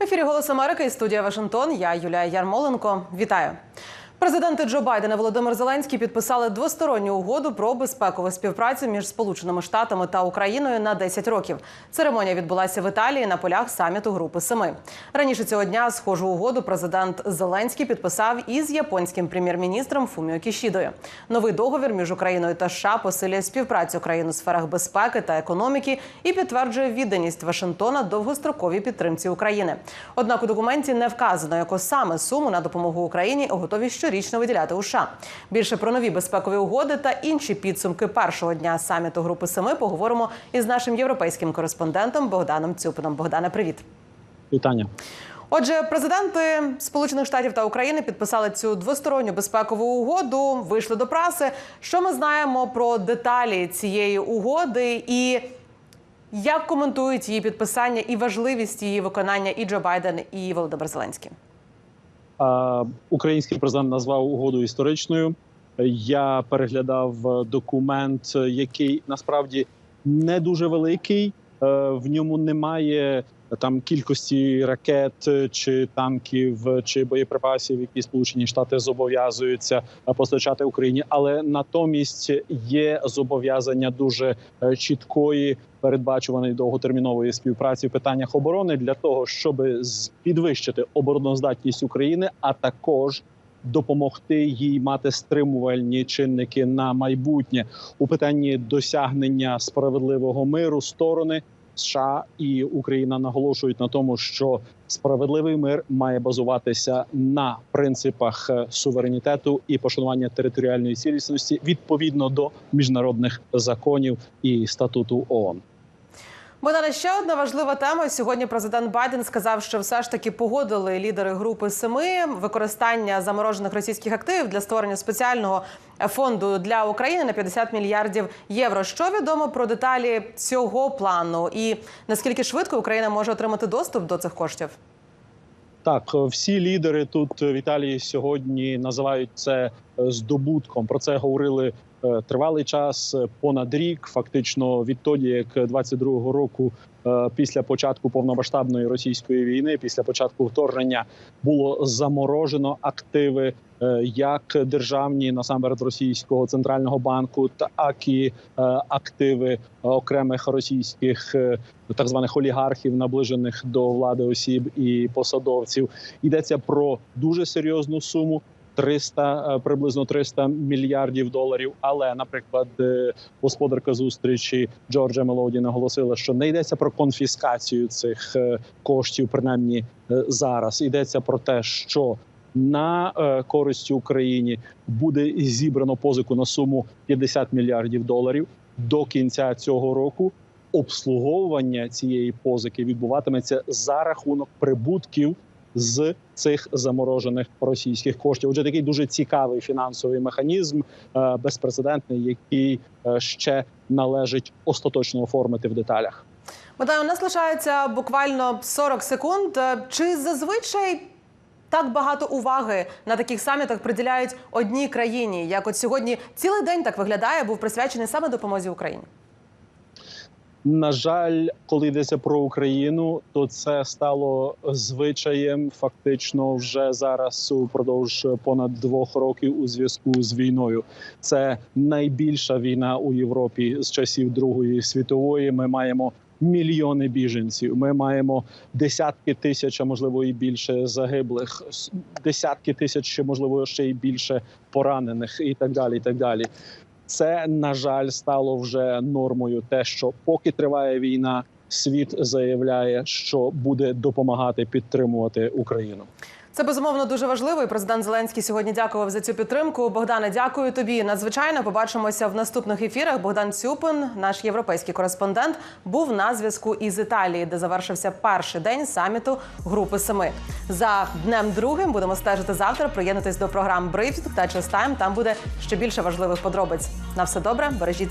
Голос Америки і студія Вашингтон. Я Юлія Ярмоленко. Вітаю. Президенти Джо Байден і Володимир Зеленський підписали двосторонню угоду про безпекову співпрацю між Сполученими Штатами та Україною на 10 років. Церемонія відбулася в Італії на полях саміту Групи Семи. Раніше цього дня схожу угоду президент Зеленський підписав із японським прем'єр-міністром Фуміо Кішідою. Новий договір між Україною та США посилює співпрацю країн у сферах безпеки та економіки і підтверджує відданість Вашингтона довгостроковій підтримці України. Однак у документі не вказано, яку саме суму на допомогу Україні готові щорічно виділяти у США. Більше про нові безпекові угоди та інші підсумки першого дня саміту Групи Семи поговоримо із нашим європейським кореспондентом Богданом Цюпином. Богдане, привіт. Вітання. Отже, президенти Сполучених Штатів та України підписали цю двосторонню безпекову угоду. Вийшли до праси. Що ми знаємо про деталі цієї угоди і як коментують її підписання і важливість її виконання і Джо Байден, і Володимир Зеленський? Український президент назвав угоду історичною. Я переглядав документ, який насправді не дуже великий. Е, В ньому немає там кількості ракет чи танків чи боєприпасів, які Сполучені Штати зобов'язуються е, постачати Україні, але натомість є зобов'язання дуже е, чіткої передбачуваної довготермінової співпраці в питаннях оборони для того, щоб підвищити обороноздатність України, а також допомогти їй мати стримувальні чинники на майбутнє у питанні досягнення справедливого миру сторони. США і Україна наголошують на тому, що справедливий мир має базуватися на принципах е, суверенітету і пошанування територіальної цілісності відповідно до міжнародних законів і статуту ООН. Богдане, ще одна важлива тема. Сьогодні президент Байден сказав, що все ж таки погодили лідери групи семи використання заморожених російських активів для створення спеціального фонду для України на 50 мільярдів євро. Що відомо про деталі цього плану, і наскільки швидко Україна може отримати доступ до цих коштів? Так, всі лідери тут в Італії сьогодні називають це е, здобутком. Про це говорили тривалий час, е, понад рік. Фактично, відтоді як 22-го року, е, після початку повномасштабної російської війни, після початку вторгнення, було заморожено активи. е, Як державні насамперед російського центрального банку, так і е, активи окремих російських е, так званих олігархів, наближених до влади осіб і посадовців. Йдеться про дуже серйозну суму. 300, е, приблизно 300 мільярдів доларів. Але, наприклад, е, господарка зустрічі Джорджа Мелоді наголосила, що не йдеться про конфіскацію цих е, коштів, принаймні зараз. Йдеться про те, що на користь Україні буде зібрано позику на суму 50 мільярдів доларів до кінця цього року обслуговування цієї позики відбуватиметься за рахунок прибутків з цих заморожених російських коштів. Отже, такий дуже цікавий фінансовий механізм, е, безпрецедентний, який е, ще належить остаточно оформити в деталях. Богдан, у нас лишається буквально 40 секунд. Е, Чи зазвичай так багато уваги на таких самітах приділяють одній країні? Як от сьогодні цілий день так виглядає, був присвячений саме допомозі Україні? На жаль, коли йдеться про Україну, то це стало звичаєм фактично вже зараз упродовж понад двох років у зв'язку з війною. Це найбільша війна у Європі з часів Другої світової. Ми маємо мільйони біженців. Ми маємо десятки тисяч, а можливо і більше загиблих, десятки тисяч, можливо, ще й більше поранених, і так далі. І так далі. Це на жаль стало вже нормою. Те, що поки триває війна, світ заявляє, що буде допомагати підтримувати Україну. Це безумовно дуже важливо. І президент Зеленський сьогодні дякував за цю підтримку. Богдане, дякую тобі. Надзвичайно побачимося в наступних ефірах. Богдан Цюпин, наш європейський кореспондент, був на зв'язку із Італії, де завершився перший день саміту Групи Семи. За днем другим будемо стежити завтра. Приєднуйтесь до програм Брифінг та Тайм. Там буде ще більше важливих подробиць. На все добре, бережіть.